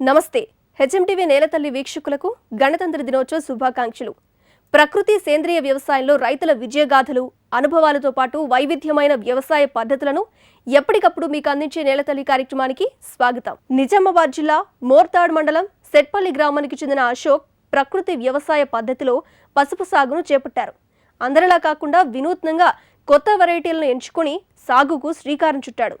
నమస్తే. హెచ్ఎంటీవీ నేలతల్లి వీక్షకులకు గణతంత్ర దినోత్సవ శుభాకాంక్షలు. ప్రకృతి సేంద్రియ వ్యవసాయంలో రైతుల విజయగాథలు అనుభవాలతో పాటు వైవిధ్యమైన వ్యవసాయ పద్ధతులను ఎప్పటికప్పుడు మీకు అందించే నేలతల్లి కార్యక్రమానికి స్వాగతం. నిజామాబాద్ జిల్లా మోర్తాడ్ మండలం సెట్పల్లి గ్రామానికి చెందిన అశోక్ ప్రకృతి వ్యవసాయ పద్ధతిలో పసుపు సాగును చేపట్టారు. అందరిలా కాకుండా వినూత్నంగా కొత్త వెరైటీలను ఎంచుకొని సాగుకు శ్రీకారం చుట్టాడు.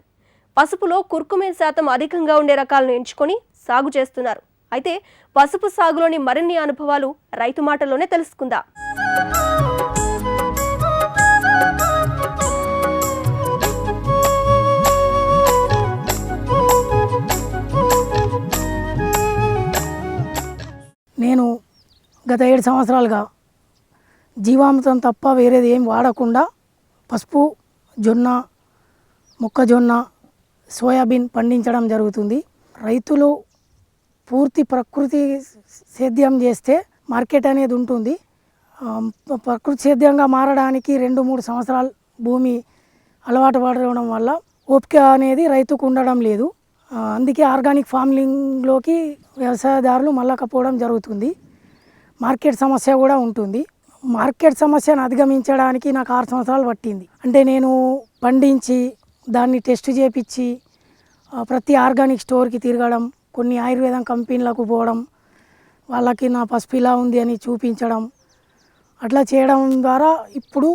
పసుపులో కుర్కుమేన్ శాతం అధికంగా ఉండే రకాలను ఎంచుకొని సాగు చేస్తున్నారు. అయితే పసుపు సాగులోని మరిన్ని అనుభవాలు రైతు మాటల్లోనే తెలుసుకుందాం. నేను గత ఏడు సంవత్సరాలుగా జీవామృతం తప్ప వేరేది ఏం వాడకుండా పసుపు జొన్న మొక్కజొన్న సోయాబీన్ పండించడం జరుగుతుంది. రైతులు పూర్తి ప్రకృతి సేద్యం చేస్తే మార్కెట్ అనేది ఉంటుంది. ప్రకృతి సేద్యంగా మారడానికి రెండు మూడు సంవత్సరాలు భూమి అలవాటు పడడం వల్ల ఓపిక అనేది రైతుకు ఉండడం లేదు. అందుకే ఆర్గానిక్ ఫార్మింగ్లోకి వ్యవసాయదారులు మళ్ళకపోవడం జరుగుతుంది. మార్కెట్ సమస్య కూడా ఉంటుంది. మార్కెట్ సమస్యను అధిగమించడానికి నాకు ఆరు సంవత్సరాలు పట్టింది. అంటే నేను పండించి దాన్ని టెస్ట్ చేపించి ప్రతి ఆర్గానిక్ స్టోర్కి తిరగడం కొన్ని ఆయుర్వేదం కంపెనీలకు పోవడం వాళ్ళకి నా పసుపు ఇలా ఉంది అని చూపించడం అట్లా చేయడం ద్వారా ఇప్పుడు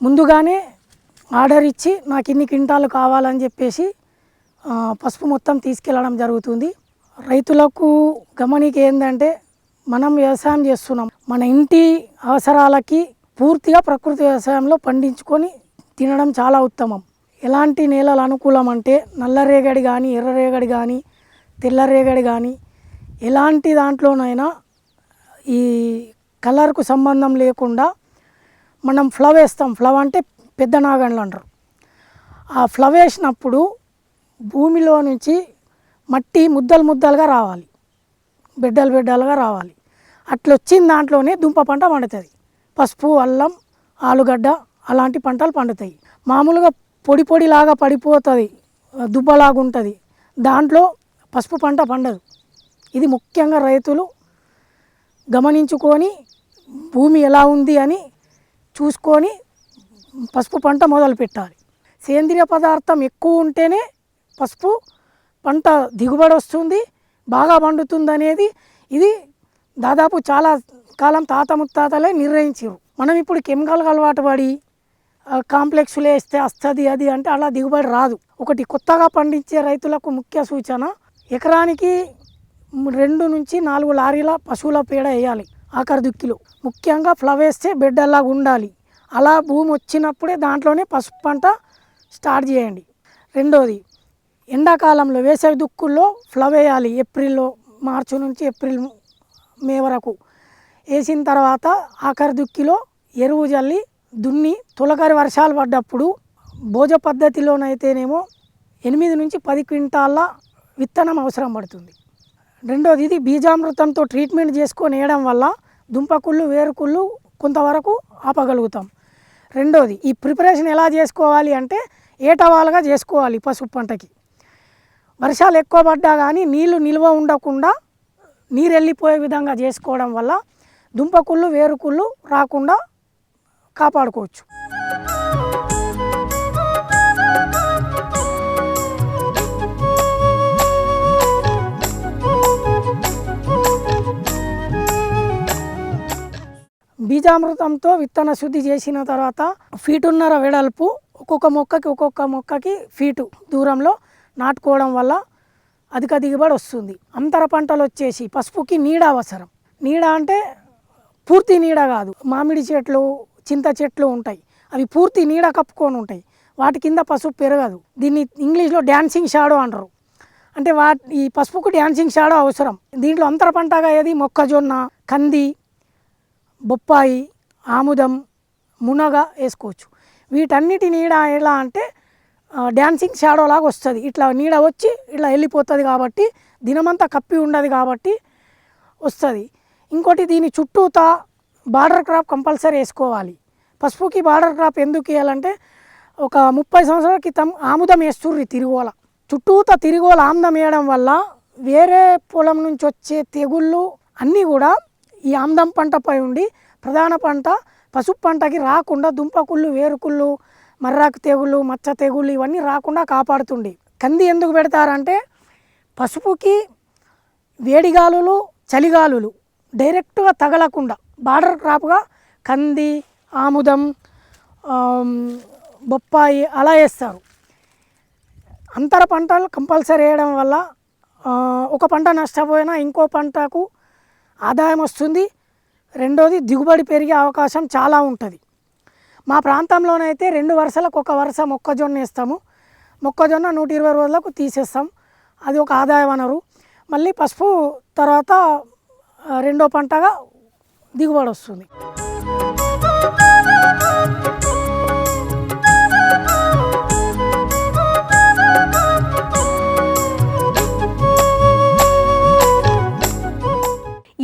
ముందుగానే ఆర్డర్ ఇచ్చి నాకు ఇన్ని క్వింటాలు కావాలని చెప్పేసి పసుపు మొత్తం తీసుకెళ్ళడం జరుగుతుంది. రైతులకు గమనిక ఏంటంటే మనం వ్యవసాయం చేస్తున్నాం. మన ఇంటి అవసరాలకి పూర్తిగా ప్రకృతి వ్యవసాయంలో పండించుకొని తినడం చాలా ఉత్తమం. ఎలాంటి నేలలు అనుకూలం అంటే నల్లరేగడి కానీ ఎర్రరేగడి కానీ తెల్లరేగడి కానీ ఎలాంటి దాంట్లోనైనా ఈ కలర్కు సంబంధం లేకుండా మనం ఫ్లవ్ వేస్తాం. ఫ్లవ్ అంటే పెద్ద నాగండ్లు అంటారు. ఆ ఫ్లవ్ వేసినప్పుడు భూమిలో నుంచి మట్టి ముద్దలు ముద్దలుగా రావాలి. బిడ్డలు బిడ్డలుగా రావాలి. అట్లా వచ్చిన దాంట్లోనే దుంప పంట పండుతుంది. పసుపు అల్లం ఆలుగడ్డ అలాంటి పంటలు పండుతాయి. మామూలుగా పొడి పొడిలాగా పడిపోతుంది. దుబ్బలాగా ఉంటుంది దాంట్లో పసుపు పంట పండదు. ఇది ముఖ్యంగా రైతులు గమనించుకొని భూమి ఎలా ఉంది అని చూసుకొని పసుపు పంట మొదలు పెట్టాలి. సేంద్రియ పదార్థం ఎక్కువ ఉంటేనే పసుపు పంట దిగుబడి వస్తుంది బాగా పండుతుంది అనేది ఇది దాదాపు చాలా కాలం తాత ముత్తాతలే నిర్ణయించారు మనం ఇప్పుడు కెమికల్ అలవాటు పడి కాంప్లెక్స్లు వేస్తే వస్తుంది అది అంటే అలా దిగుబడి రాదు. ఒకటి కొత్తగా పండించే రైతులకు ముఖ్య సూచన ఎకరానికి రెండు నుంచి నాలుగు లారీల పశువుల పేడ వేయాలి ఆఖరి దుక్కిలో. ముఖ్యంగా ఫ్లవ్ వేస్తే బెడ్డల్లాగా ఉండాలి. అలా భూమి వచ్చినప్పుడే దాంట్లోనే పసుపు పంట స్టార్ట్ చేయండి. రెండోది ఎండాకాలంలో వేసవి దుక్కుల్లో ఫ్లవ్ వేయాలి. ఏప్రిల్లో మార్చి నుంచి ఏప్రిల్ మే వరకు. వేసిన తర్వాత ఆఖరి దుక్కిలో ఎరువు జల్లి దున్ని తొలకరి వర్షాలు పడ్డప్పుడు భోజ పద్ధతిలోనైతేనేమో ఎనిమిది నుంచి పది క్వింటాళ్ళ విత్తనం అవసరం పడుతుంది. రెండోది ఇది బీజామృతంతో ట్రీట్మెంట్ చేసుకొని వేయడం వల్ల దుంపకుళ్ళు వేరుకుళ్ళు కొంతవరకు ఆపగలుగుతాం. రెండోది ఈ ప్రిపరేషన్ ఎలా చేసుకోవాలి అంటే ఏటవాలుగా చేసుకోవాలి పసుపు పంటకి. వర్షాలు ఎక్కువ పడ్డా కానీ నీళ్ళు నిల్వ ఉండకుండా నీరు వెళ్ళిపోయే విధంగా చేసుకోవడం వల్ల దుంపకుళ్ళు వేరుకుళ్ళు రాకుండా కాపాడుకోవచ్చు. బీజామృతంతో విత్తన శుద్ధి చేసిన తర్వాత ఫీటున్నర వెడల్పు ఒక్కొక్క మొక్కకి ఒక్కొక్క మొక్కకి ఫీటు దూరంలో నాటుకోవడం వల్ల అధిక దిగుబడి వస్తుంది. అంతర పంటలు వచ్చేసి పసుపుకి నీడ అవసరం. నీడ అంటే పూర్తి నీడ కాదు. మామిడి చెట్లు చింత చెట్లు ఉంటాయి. అవి పూర్తి నీడ కప్పుకొని ఉంటాయి. వాటి కింద పసుపు పెరగదు. దీన్ని ఇంగ్లీష్లో డ్యాన్సింగ్ షాడో అంటారు. అంటే వా ఈ పసుపుకు డ్యాన్సింగ్ షాడో అవసరం. దీంట్లో అంతర పంటగా ఏది మొక్కజొన్న కంది బొప్పాయి ఆముదం మునగ వేసుకోవచ్చు. వీటన్నిటి నీడ ఎలా అంటే డ్యాన్సింగ్ షాడో లాగా వస్తుంది. ఇట్లా నీడ వచ్చి ఇట్లా వెళ్ళిపోతుంది కాబట్టి దినమంతా కప్పి ఉండదు కాబట్టి వస్తుంది. ఇంకోటి దీని చుట్టూతా బార్డర్ క్రాప్ కంపల్సరీ వేసుకోవాలి. పసుపుకి బార్డర్ క్రాప్ ఎందుకు వేయాలంటే ఒక ముప్పై సంవత్సరాల క్రితం ఆముదం వేస్తుర్రి తిరుగోల. చుట్టూతా తిరిగోల ఆముదం వేయడం వల్ల వేరే పొలం నుంచి వచ్చే తెగుళ్ళు అన్నీ కూడా ఈ ఆమ్దం పంటపై ఉండి ప్రధాన పంట పసుపు పంటకి రాకుండా దుంపకుళ్ళు వేరుకుళ్ళు మర్రాకు తెగుళ్ళు మచ్చ తెగుళ్ళు ఇవన్నీ రాకుండా కాపాడుతుంది కంది ఎందుకు పెడతారంటే పసుపుకి వేడిగాలులు చలిగాలులు డైరెక్ట్గా తగలకుండా బార్డర్ క్రాప్గా కంది ఆముదం బొప్పాయి అలా వేస్తారు. అంతర పంటలు కంపల్సరీ వేయడం వల్ల ఒక పంట నష్టపోయినా ఇంకో పంటకు ఆదాయం వస్తుంది. రెండోది దిగుబడి పెరిగే అవకాశం చాలా ఉంటుంది. మా ప్రాంతంలోనైతే రెండు వరుసలకు ఒక వరుస మొక్కజొన్న వేస్తాము. మొక్కజొన్న నూట ఇరవై రోజులకు తీసేస్తాం. అది ఒక ఆదాయ వనరు మళ్ళీ పసుపు తర్వాత రెండో పంటగా దిగుబడి వస్తుంది.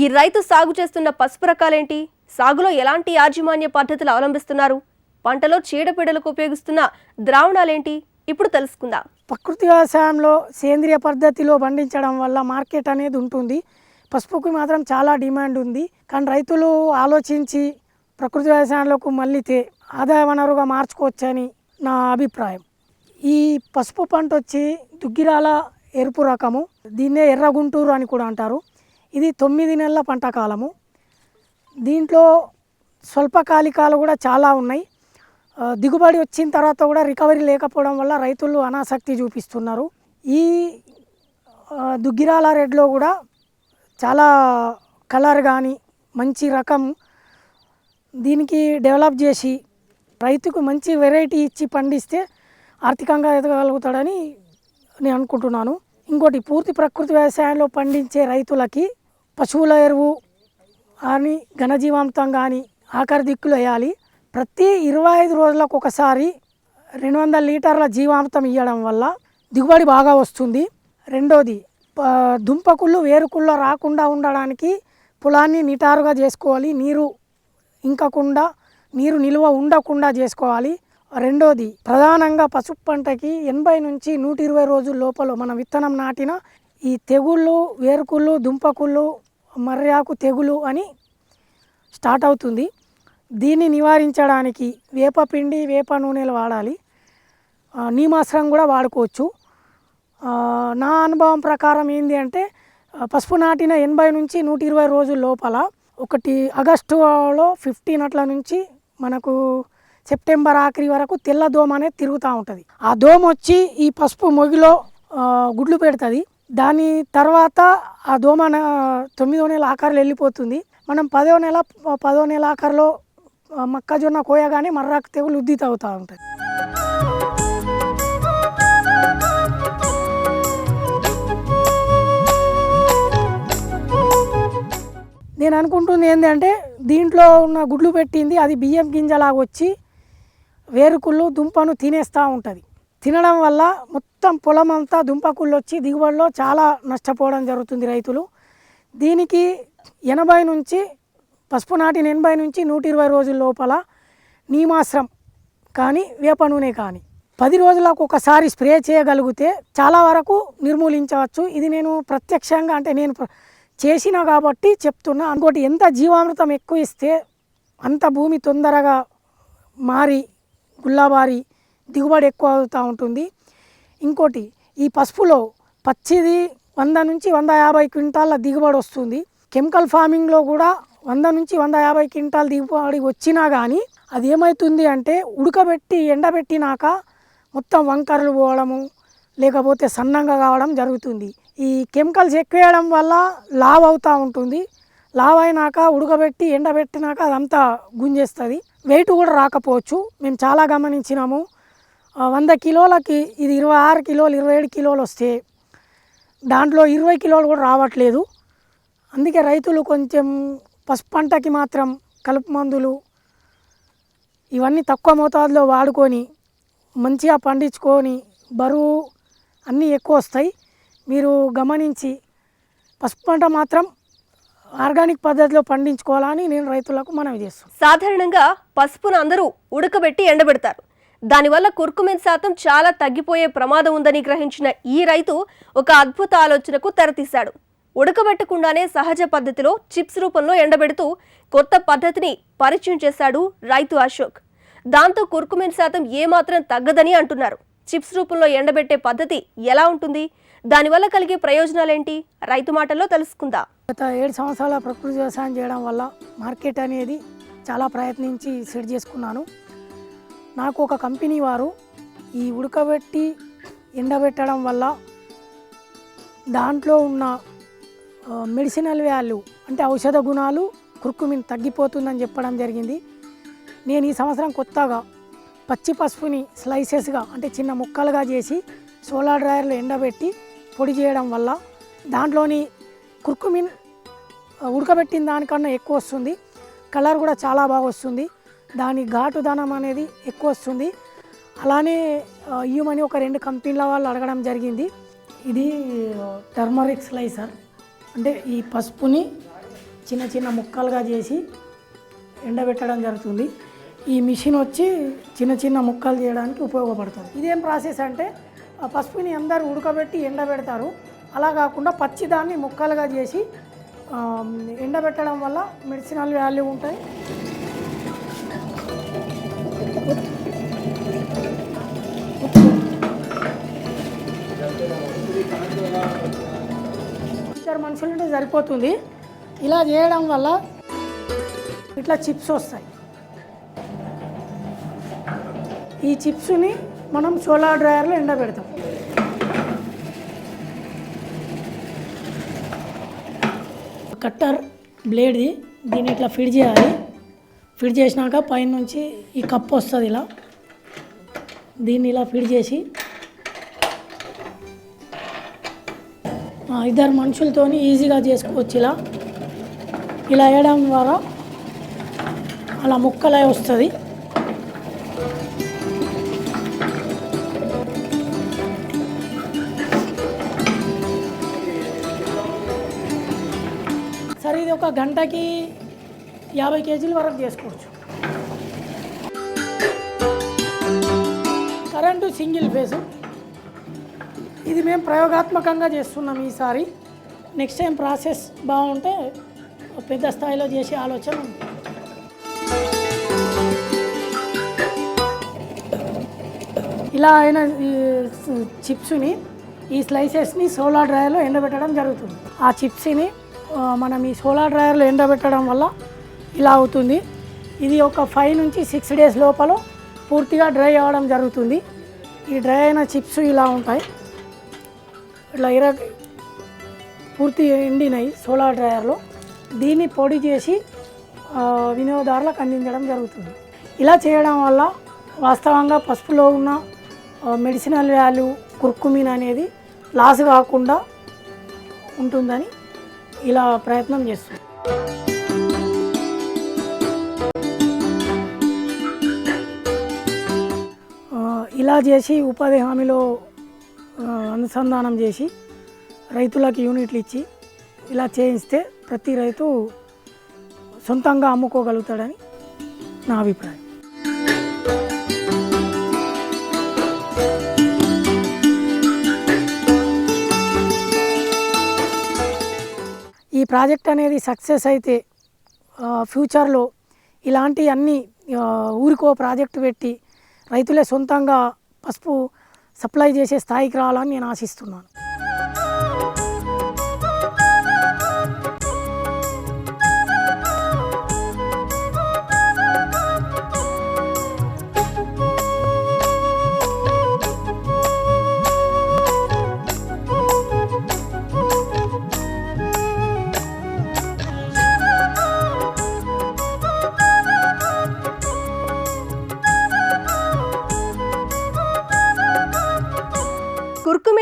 ఈ రైతు సాగు చేస్తున్న పసుపు రకాలేంటి? సాగులో ఎలాంటి యాజమాన్య పద్ధతులు అవలంబిస్తున్నారు? పంటలో చీడపీడలకు ఉపయోగిస్తున్న ద్రావణాలేంటి? ఇప్పుడు తెలుసుకుందాం. ప్రకృతి వ్యవసాయంలో సేంద్రియ పద్ధతిలో పండించడం వల్ల మార్కెట్ అనేది ఉంటుంది. పసుపుకి మాత్రం చాలా డిమాండ్ ఉంది. కానీ రైతులు ఆలోచించి ప్రకృతి వ్యవసాయంలోకి మళ్ళీతే ఆదాయ వనరుగా మార్చుకోవచ్చని నా అభిప్రాయం. ఈ పసుపు పంట వచ్చి దుగ్గిరాల ఎరుపు రకము దీన్నే ఎర్ర గుంటూరు అని కూడా అంటారు. ఇది తొమ్మిది నెలల పంట కాలము. దీంట్లో స్వల్పకాలికాలు కూడా చాలా ఉన్నాయి. దిగుబడి వచ్చిన తర్వాత కూడా రికవరీ లేకపోవడం వల్ల రైతులు అనాసక్తి చూపిస్తున్నారు. ఈ దుగ్గిరాల రెడ్లో కూడా చాలా కలర్ కానీ మంచి రకం దీనికి డెవలప్ చేసి రైతుకు మంచి వెరైటీ ఇచ్చి పండిస్తే ఆర్థికంగా ఎదగలుగుతాడని నేను అనుకుంటున్నాను. ఇంకోటి పూర్తి ప్రకృతి వ్యవసాయంలో పండించే రైతులకి పశువుల ఎరువు కానీ ఘనజీవామృతం కానీ ఆఖరి దిక్కులు వేయాలి. ప్రతి ఇరవై ఐదు రోజులకు ఒకసారి రెండు వందల లీటర్ల జీవామృతం ఇవ్వడం వల్ల దిగుబడి బాగా వస్తుంది. రెండోది దుంపకుళ్ళు వేరుకుళ్ళు రాకుండా ఉండడానికి పొలాన్ని నిటారుగా చేసుకోవాలి. నీరు ఇంకకుండా నీరు నిల్వ ఉండకుండా చేసుకోవాలి. రెండోది ప్రధానంగా పసుపు పంటకి ఎనభై నుంచి నూట ఇరవై రోజుల లోపల మనం విత్తనం నాటిన ఈ తెగుళ్ళు వేరుకుళ్ళు దుంపకుళ్ళు మర్రాకు తెగులు అని స్టార్ట్ అవుతుంది. దీన్ని నివారించడానికి వేపపిండి వేప నూనెలు వాడాలి. ఆ, నీమాశ్రం కూడా వాడుకోవచ్చు. నా అనుభవం ప్రకారం ఏంటి అంటే పసుపు నాటిన ఎనభై నుంచి నూట ఇరవై రోజుల లోపల ఒకటి ఆగస్టులో ఫిఫ్టీన్ అట్ల నుంచి మనకు సెప్టెంబర్ ఆఖరి వరకు తెల్ల దోమ అనేది తిరుగుతూ ఉంటుంది. ఆ దోమ వచ్చి ఈ పసుపు మొగిలో గుడ్లు పెడుతుంది. దాని తర్వాత ఆ దోమ తొమ్మిదో నెల ఆఖరిలో వెళ్ళిపోతుంది. మనం పదో నెల పదో నెల ఆఖరిలో మొక్కజొన్న కోయగానే మర్రాకు తెగులు ఉద్దిత అవుతూ ఉంటుంది. నేను అనుకుంటుంది ఏంటంటే దీంట్లో ఉన్న గుడ్లు పెట్టింది అది బియ్యం గింజలాగా వచ్చి వేరుకుళ్ళు దుంపను తినేస్తూ ఉంటుంది. తినడం వల్ల మొత్తం పొలం అంతా దుంపకుళ్ళు వచ్చి దిగుబడిలో చాలా నష్టపోవడం జరుగుతుంది రైతులు. దీనికి ఎనభై నుంచి పసుపు నాటిన ఎనభై నుంచి నూట ఇరవై రోజుల లోపల నీమాశ్రం కానీ వేప నూనె కానీ పది రోజులకు ఒకసారి స్ప్రే చేయగలిగితే చాలా వరకు నిర్మూలించవచ్చు. ఇది నేను ప్రత్యక్షంగా అంటే నేను ప్ర- చేసిన కాబట్టి చెప్తున్నా. ఇంకోటి ఎంత జీవామృతం ఎక్కువ ఇస్తే అంత భూమి తొందరగా మారి గుల్లాబారి దిగుబడి ఎక్కువ అవుతూ ఉంటుంది. ఇంకోటి ఈ పసుపులో పచ్చిది వంద నుంచి వంద యాభై క్వింటాల దిగుబడి వస్తుంది. కెమికల్ ఫార్మింగ్లో కూడా వంద నుంచి వంద యాభై క్వింటాల దిగుబడి వచ్చినా కానీ అది ఏమవుతుంది అంటే ఉడకబెట్టి ఎండబెట్టినాక మొత్తం వంకరలు పోవడము లేకపోతే సన్నంగా కావడం జరుగుతుంది. ఈ కెమికల్స్ ఎక్కువ వేయడం వల్ల లావ్ అవుతూ ఉంటుంది. లావ్ అయినాక ఉడకబెట్టి ఎండబెట్టినాక అదంతా గుంజేస్తుంది. వెయిట్ కూడా రాకపోవచ్చు. మేము చాలా గమనించినాము. వంద కిలోలకి ఇది ఇరవై ఆరు కిలోలు ఇరవై ఏడు కిలోలు వస్తే దాంట్లో ఇరవై కిలోలు కూడా రావట్లేదు. అందుకే రైతులు కొంచెం పసుపు పంటకి మాత్రం కలుపు మందులు ఇవన్నీ తక్కువ మోతాదులో వాడుకొని మంచిగా పండించుకొని బరువు అన్నీ ఎక్కువ వస్తాయి. మీరు గమనించి పసుపు పంట మాత్రం ఆర్గానిక్ పద్ధతిలో పండించుకోవాలని నేను రైతులకు మనవి చేస్తాను సాధారణంగా పసుపును అందరూ ఉడకబెట్టి ఎండబెడతారు. దానివల్ల కుర్కుమిన్ శాతం చాలా తగ్గిపోయే ప్రమాదం ఉందని గ్రహించిన ఈ రైతు ఒక అద్భుత ఆలోచనకు తెరతీశాడు. ఉడకబెట్టకుండానే సహజ పద్ధతిలో చిప్స్ రూపంలో ఎండబెడుతూ కొత్త పద్ధతిని పరిచయం చేశాడు రైతు అశోక్. దాంతో కుర్కుమిన్ శాతం ఏమాత్రం తగ్గదని అంటున్నారు. చిప్స్ రూపంలో ఎండబెట్టే పద్ధతి ఎలా ఉంటుంది? దానివల్ల కలిగే ప్రయోజనాలేంటి? రైతు మాటల్లో తెలుసుకుందాం. గత ఏడు సంవత్సరాల ప్రకృతి వ్యవసాయం చేయడం వల్ల మార్కెట్ అనేది చాలా ప్రయత్నించి సెట్ చేసుకున్నాను. నాకు ఒక కంపెనీ వారు ఈ ఉడకబెట్టి ఎండబెట్టడం వల్ల దాంట్లో ఉన్న మెడిసినల్ వాల్యూ అంటే ఔషధ గుణాలు కుర్కుమిన్ తగ్గిపోతుందని చెప్పడం జరిగింది. నేను ఈ సంవత్సరం కొత్తగా పచ్చి పసుపుని స్లైసెస్గా అంటే చిన్న ముక్కలుగా చేసి సోలార్ డ్రైయర్లో ఎండబెట్టి పొడి చేయడం వల్ల దాంట్లోని కుర్కుమిన్ ఉడకబెట్టిన దానికన్నా ఎక్కువ వస్తుంది. కలర్ కూడా చాలా బాగా వస్తుంది. దాని ఘాటుదనం అనేది ఎక్కువ వస్తుంది. అలానే ఇవ్వమని ఒక రెండు కంపెనీల వాళ్ళు అడగడం జరిగింది. ఇది టర్మరిక్ స్లైసర్. అంటే ఈ పసుపుని చిన్న చిన్న ముక్కలుగా చేసి ఎండబెట్టడం జరుగుతుంది. ఈ మిషన్ వచ్చి చిన్న చిన్న ముక్కలు చేయడానికి ఉపయోగపడుతుంది. ఇదేం ప్రాసెస్ అంటే ఆ పసుపుని అందరు ఉడకబెట్టి ఎండబెడతారు. అలా కాకుండా పచ్చిదాన్ని ముక్కలుగా చేసి ఎండబెట్టడం వల్ల మెడిసినల్ వాల్యూ ఉంటాయి. ఇద్దరు మనుషులుంటే సరిపోతుంది. ఇలా చేయడం వల్ల ఇట్లా చిప్స్ వస్తాయి. ఈ చిప్స్ని మనం సోలార్ డ్రైయర్లో ఎండబెడతాం. కట్టర్ బ్లేడ్ది దీన్ని ఇట్లా ఫిట్ చేయాలి. ఫిట్ చేసినాక పైనుంచి ఈ కప్ వస్తుంది ఇలా. దీన్ని ఇలా ఫిట్ చేసి ఇద్దరు మనుషులతోని ఈజీగా చేసుకోవచ్చు ఇలా. ఇలా వేయడం ద్వారా అలా ముక్కలే వస్తుంది. సరే ఇది ఒక గంటకి యాభై కేజీల వరకు చేసుకోవచ్చు. కరెంటు సింగిల్ ఫేసు ఇది మేము ప్రయోగాత్మకంగా చేస్తున్నాం ఈసారి. నెక్స్ట్ టైం ప్రాసెస్ బాగుంటే పెద్ద స్థాయిలో చేసే ఆలోచన ఉంది. ఇలా అయిన ఈ చిప్స్ని ఈ స్లైసెస్ని సోలార్ డ్రైయర్లో ఎండబెట్టడం జరుగుతుంది. ఆ చిప్స్ని మనం ఈ సోలార్ డ్రైయర్లో ఎండబెట్టడం వల్ల ఇలా అవుతుంది. ఇది ఒక ఫైవ్ నుంచి సిక్స్ డేస్ లోపల పూర్తిగా డ్రై అవ్వడం జరుగుతుంది. ఈ డ్రై అయిన చిప్స్ ఇలా ఉంటాయి. ఇట్లా ఇర పూర్తి ఎండినాయి సోలార్ డ్రైయర్లో. దీన్ని పొడి చేసి వినియోగదారులకు అందించడం జరుగుతుంది. ఇలా చేయడం వల్ల వాస్తవంగా పసుపులో ఉన్న మెడిసినల్ వాల్యూ కుర్కుమిన్ అనేది లాస్ కాకుండా ఉంటుందని ఇలా ప్రయత్నం చేస్తుంది. ఇలా చేసి ఉపాధి హామీలో అనుసంధానం చేసి రైతులకు యూనిట్లు ఇచ్చి ఇలా చేయిస్తే ప్రతి రైతు సొంతంగా అమ్ముకోగలుగుతాడని నా అభిప్రాయం. ఈ ప్రాజెక్ట్ అనేది సక్సెస్ అయితే ఫ్యూచర్లో ఇలాంటి అన్ని ఊరికో ప్రాజెక్టు పెట్టి రైతులే సొంతంగా పసుపు సప్లై చేసే స్థాయికి రావాలని నేను ఆశిస్తున్నాను.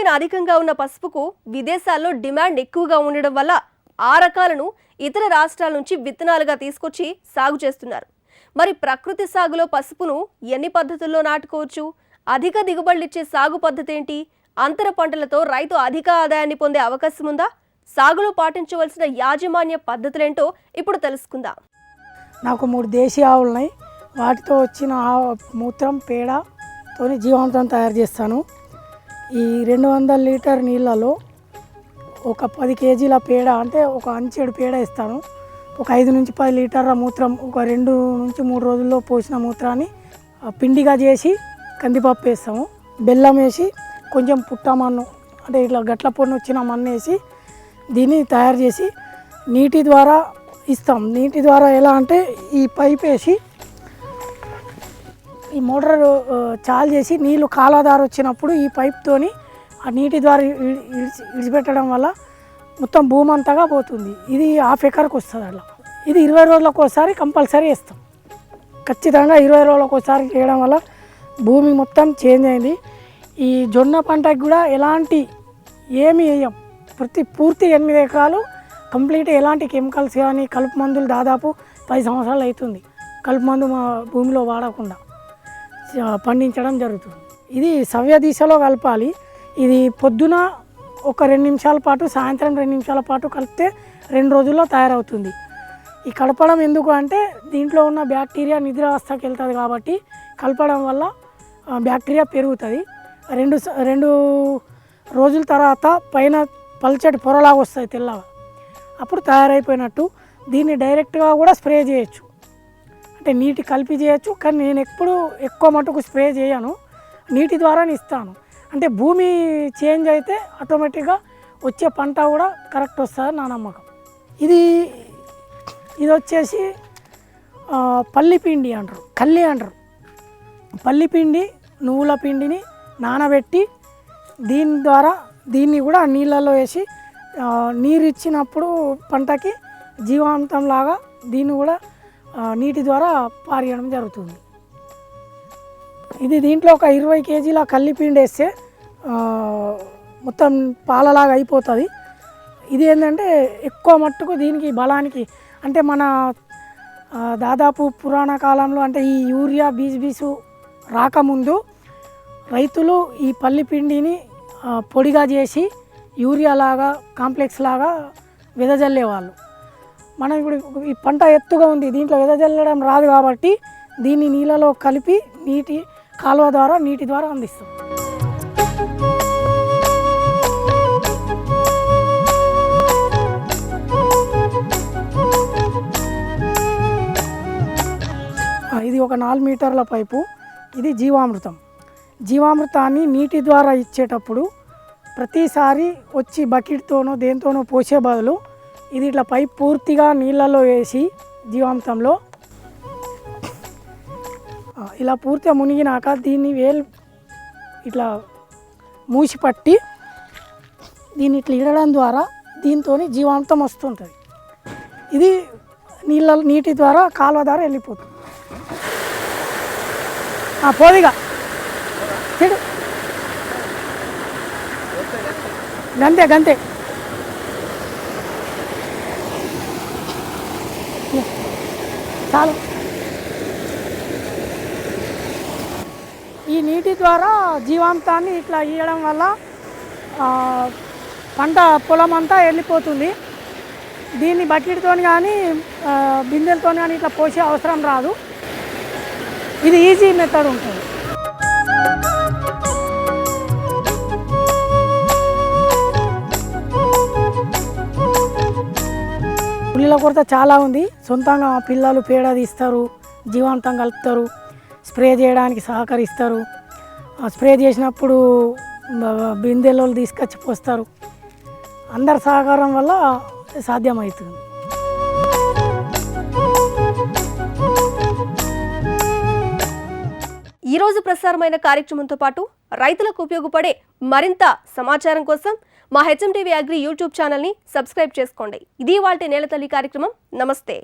ప్రోటీన్ అధికంగా ఉన్న పసుపుకు విదేశాల్లో డిమాండ్ ఎక్కువగా ఉండడం వల్ల ఆ రకాలను ఇతర రాష్ట్రాల నుంచి విత్తనాలుగా తీసుకొచ్చి సాగు చేస్తున్నారు. మరి ప్రకృతి సాగులో పసుపును ఎన్ని పద్ధతుల్లో నాటుకోవచ్చు? అధిక దిగుబడులిచ్చే సాగు పద్ధతి ఏంటి? అంతర పంటలతో రైతు అధిక ఆదాయాన్ని పొందే అవకాశం ఉందా? సాగులో పాటించవలసిన యాజమాన్య పద్ధతులేంటో ఇప్పుడు తెలుసుకుందాం. నాకు మూడు దేశీయ ఆవులు ఉన్నాయి వాటితో వచ్చిన ఆవు మూత్రం పేడ తోని జీవామృతం తయారు చేస్తాను. ఈ రెండు వందల లీటర్ నీళ్ళలో ఒక పది కేజీల పేడ అంటే ఒక అంచెడు పేడ ఇస్తాను ఒక ఐదు నుంచి పది లీటర్ల మూత్రం ఒక రెండు నుంచి మూడు రోజుల్లో పోసిన మూత్రాన్ని ఆ, పిండిగా చేసి కందిపప్పు వేస్తాము. బెల్లం వేసి కొంచెం పుట్టమన్ను అంటే ఇట్లా గట్ల పొడిని వచ్చిన మన్ను వేసి దీన్ని తయారు చేసి నీటి ద్వారా ఇస్తాం. నీటి ద్వారా ఎలా అంటే ఈ పైప్ వేసి ఈ మోటార్ చాలు చేసి నీళ్ళు కాలాదారు వచ్చినప్పుడు ఈ పైప్తోని ఆ నీటి ద్వారా విడిచిపెట్టడం ఇడిచిపెట్టడం వల్ల మొత్తం భూమి అంతగా పోతుంది. ఇది హాఫ్ ఎకర్కి వస్తుంది అట్లా ఇది ఇరవై రోజులకు ఒకసారి కంపల్సరీ వేస్తాం ఖచ్చితంగా ఇరవై రోజులకు ఒకసారి చేయడం వల్ల భూమి మొత్తం చేంజ్ అయింది. ఈ జొన్న పంటకి కూడా ఎలాంటి ఏమి వేయం ప్రతి పూర్తి ఎనిమిది ఎకరాలు కంప్లీట్ ఎలాంటి కెమికల్స్ కానీ కలుపు మందులు దాదాపు పది సంవత్సరాలు అవుతుంది. కలుపు మందు మా భూమిలో వాడకుండా. పండించడం జరుగుతుంది. ఇది సవ్య దిశలో కలపాలి. ఇది పొద్దున ఒక రెండు నిమిషాల పాటు సాయంత్రం రెండు నిమిషాల పాటు కలిపితే రెండు రోజుల్లో తయారవుతుంది. ఈ కలపడం ఎందుకు అంటే దీంట్లో ఉన్న బ్యాక్టీరియా నిద్రావస్థకి వెళ్తుంది కాబట్టి కలపడం వల్ల బ్యాక్టీరియా పెరుగుతుంది. రెండు స- రెండు రోజుల తర్వాత పైన పల్చటి పొరలాగా వస్తుంది తెల్లగా. అప్పుడు తయారైపోయినట్టు దీన్ని డైరెక్ట్గా కూడా స్ప్రే చేయొచ్చు. అంటే నీటి కలిపి చేయొచ్చు కానీ నేను ఎప్పుడు ఎక్కువ మటుకు స్ప్రే చేయను. నీటి ద్వారానే ఇస్తాను. అంటే భూమి చేంజ్ అయితే ఆటోమేటిక్గా వచ్చే పంట కూడా కరెక్ట్ వస్తుంది నా నమ్మకం. ఇది ఇది వచ్చేసి పల్లిపిండి అంటారు కల్లి అంటారు. పల్లిపిండి నువ్వుల పిండిని నానబెట్టి దీని ద్వారా దీన్ని కూడా నీళ్ళల్లో వేసి నీరు ఇచ్చినప్పుడు పంటకి జీవాంతంలాగా దీన్ని కూడా నీటి ద్వారా పారేయడం జరుగుతుంది. ఇది దీంట్లో ఒక ఇరవై కేజీల కల్లిపిండి వేస్తే మొత్తం పాలలాగా అయిపోతుంది. ఇది ఏంటంటే ఎక్కువ మట్టుకు దీనికి బలానికి అంటే మన దాదాపు పురాణ కాలంలో అంటే ఈ యూరియా బీజ్ బీసు రాకముందు రైతులు ఈ పల్లి పిండిని పొడిగా చేసి యూరియా లాగా కాంప్లెక్స్ లాగా వెదజల్లేవాళ్ళు మనం ఇప్పుడు ఈ పంట ఎత్తుగా ఉంది దీంట్లో వెదజల్లడం రాదు కాబట్టి దీన్ని నీళ్ళలో కలిపి నీటి కాలువ ద్వారా నీటి ద్వారా అందిస్తాం. ఇది ఒక నాలుగు మీటర్ల పైపు. ఇది జీవామృతం. జీవామృతాన్ని నీటి ద్వారా ఇచ్చేటప్పుడు ప్రతిసారి వచ్చి బకెట్తోనో దేంతోనో పోసే బదులు ఇది ఇట్లా పైప్ పూర్తిగా నీళ్ళలో వేసి జీవాంతంలో ఇలా పూర్తిగా మునిగినాక దీన్ని వేలు ఇట్లా మూసి పట్టి దీన్ని ఇట్లా ఇడడం ద్వారా దీంతో జీవాంతం వస్తుంటుంది. ఇది నీళ్ళ నీటి ద్వారా కాలువ ద్వారా వెళ్ళిపోతుంది. ఆ, పోదిగా చెడు గంతే గంతే. చాలు. ఈ నీటి ద్వారా జీవాంతాన్ని ఇట్లా ఇవ్వడం వల్ల పంట పొలం అంతా వెళ్ళిపోతుంది దీన్ని బకెట్తో కానీ బిందెలతో కానీ ఇట్లా పోసే అవసరం రాదు. ఇది ఈజీ మెథడ్ ఉంటుంది. పిల్లల కొరత చాలా ఉంది. సొంతంగా పిల్లలు పేడ తీస్తారు జీవాంతం కలుపుతారు స్ప్రే చేయడానికి సహకరిస్తారు. ఆ స్ప్రే చేసినప్పుడు బ- బిందెలో తీసుకొచ్చి పోస్తారు. అందరి సహకారం వల్ల సాధ్యమవుతుంది. ఈరోజు ప్రసారమైన కార్యక్రమంతో పాటు రైతులకు ఉపయోగపడే మరింత సమాచారం కోసం మా హెచ్ఎం టీవీ అగ్రి యూట్యూబ్ ఛానల్ని సబ్స్క్రైబ్ చేసుకోండి. ఇది వాళ్ళ నేలతల్లి కార్యక్రమం. నమస్తే.